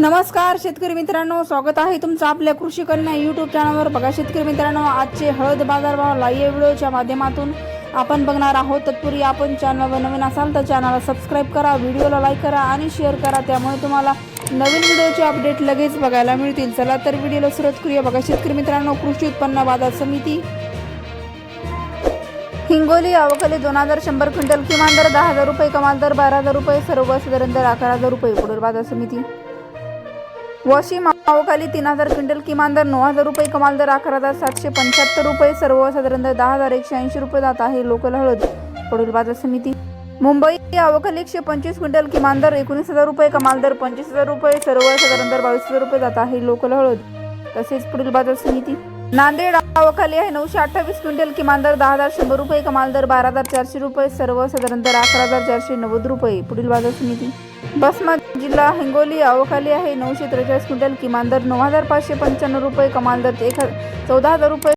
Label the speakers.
Speaker 1: नमस्कार शेतकरी मित्रांनो. स्वागत आहे तुमचं आपल्या कृषी कन्या यूट्यूब चॅनलवर बघा शेतकरी मित्रांनो आजचे हळद बाजारभाव लाईव्ह व्हिडिओच्या माध्यमातून आपण बघणार आहोत. तत्पूर्वी आपण चॅनलवर नवीन असाल तर चॅनलला सबस्क्राईब करा व्हिडिओला लाईक करा आणि शेअर करा. त्यामुळे तुम्हाला नवीन व्हिडिओचे अपडेट लगेच बघायला मिळतील. चला तर व्हिडिओला सुरुवात करूया. बघा शेतकरी मित्रांनो कृषी उत्पन्न बाजार समिती हिंगोली अवकली दोन हजार शंभर क्विंटल किमान दर दहा हजार रुपये कमाल दर बारा हजार रुपये सर्वसाधारण दर अकरा हजार रुपये. पुढील बाजार समिती वशी मावखाली तीन हजार क्विंटल किमान दर नऊ हजार रुपये कमाल दर अकरा हजार सातशे पंच्याहत्तर रुपये सर्वसाधारण दर दहा हजार एकशे ऐंशी रुपये जात आहे. लोकल हळद पुढील बाजार समिती. मुंबई अवकाली एकशे पंचवीस क्विंटल किमान दर एकोणीस हजार रुपये कमाल दर पंचवीस हजार रुपये सर्वसाधारण दर बावीस हजार रुपये जात आहे. लोकल हळद तसेच पुढील बाजार समिती. नांदेड अवकाली आहे नऊशे अठ्ठावीस क्विंटल किमान दर दहा हजार शंभर रुपये कमाल दर बारा हजार चारशे रुपये सर्वसाधारण दर अकरा हजार चारशे नव्वद रुपये पुढील बाजार समिती. बसमत जिल्हा हिंगोली अवकाली आहे. नऊशे त्रेचाळीस क्विंटल किमान दर नऊ हजार पाचशे पंच्याण्णव रुपये कमाल दर एक चौदा हजार रुपये.